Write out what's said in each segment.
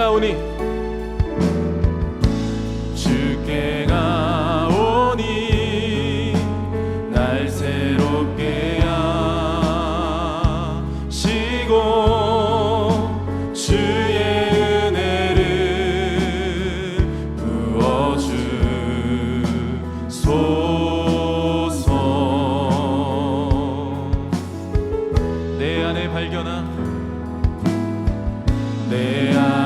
때가 오니 주께가 오니 날 새롭게 하시고 주의 은혜를 부어주소서. 내 안에 발견한 내 안에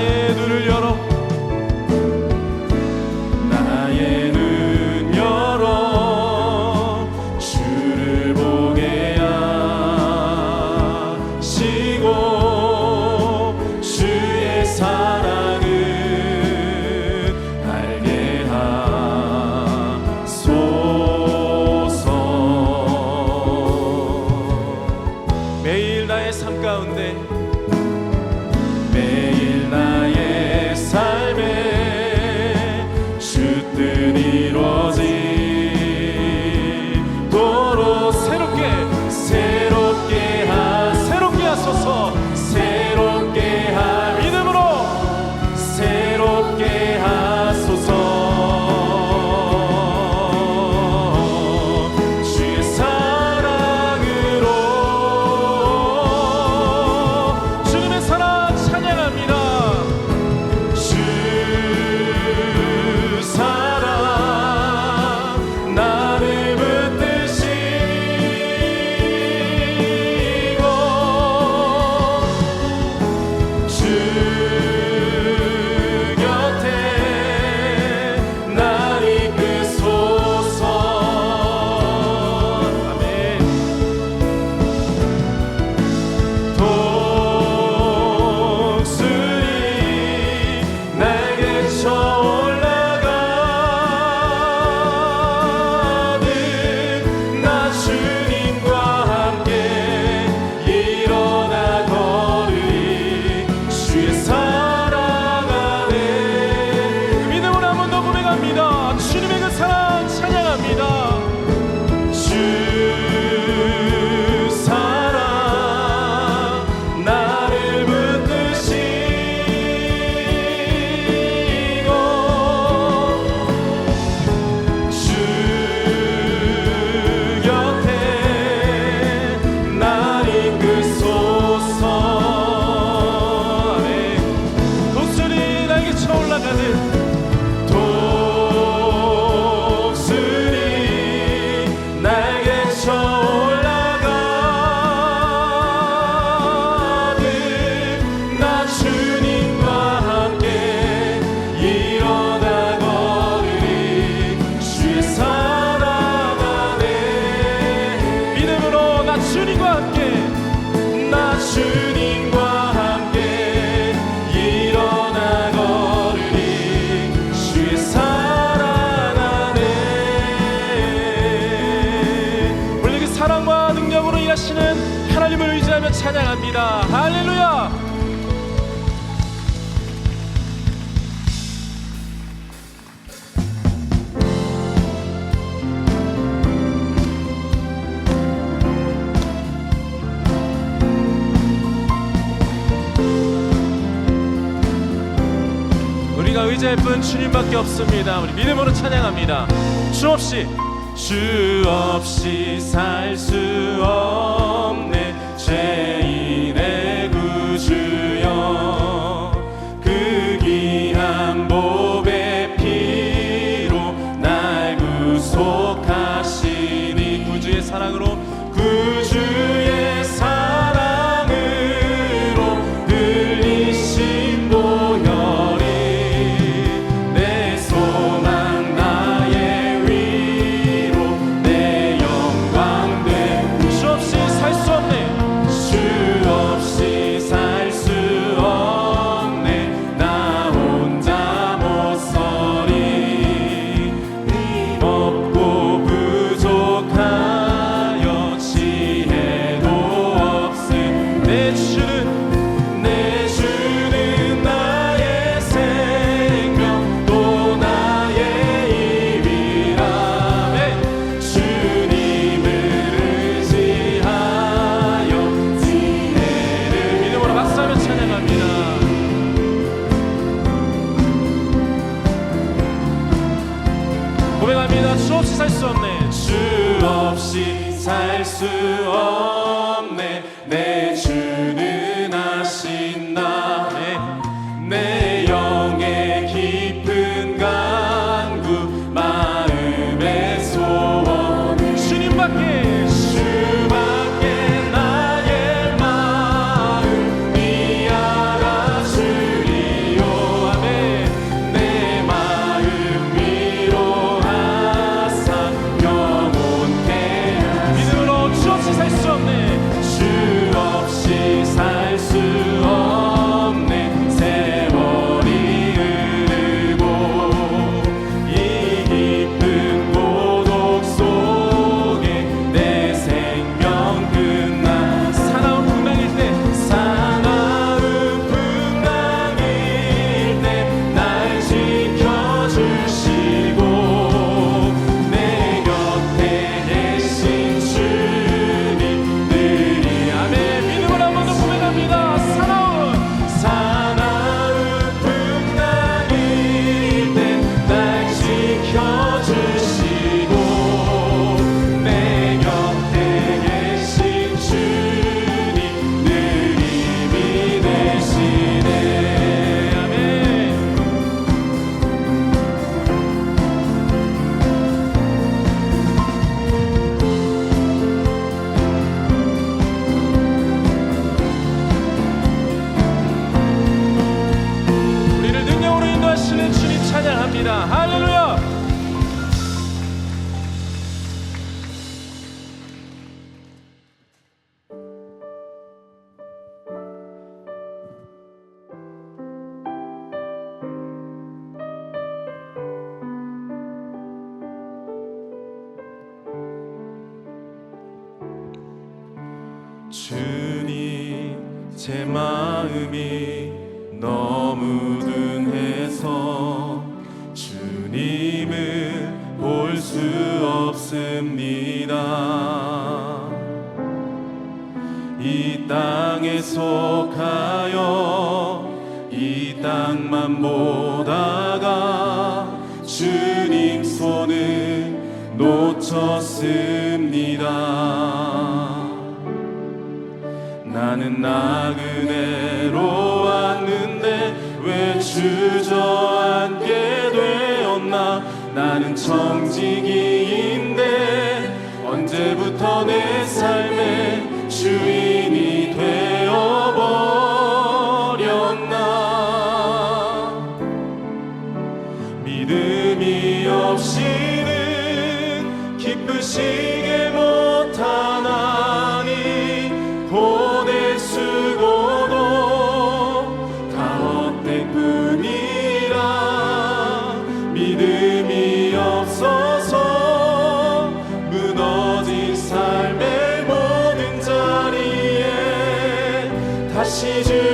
나의 눈을 열어. 나의 눈 열어. 주를 보게 하시고 주의 사랑을 알게 하소서. 매일 나의 삶 가운데 사랑과 능력으로 일하시는 하나님을 의지하며 찬양합니다. 할렐루야! 우리가 의지할 뿐 주님밖에 없습니다. 우리 믿음으로 찬양합니다. 주 없이 주 없이 살 수 없네 죄인. 고백합니다. 수 없이 살 수 없네. 수 없이 살 수 없네. 내 주. 부르시는 주님 찬양합니다. 할렐루야! 주님 제 마음이 너무등해서 주님을 볼 수 없습니다. 속하여 이 땅만 보다가 주님 손을 놓쳤습니다. 나는 나그네로 주저앉게 되었나? 나는 청지기인데 언제부터 내 삶에 주인 다시 주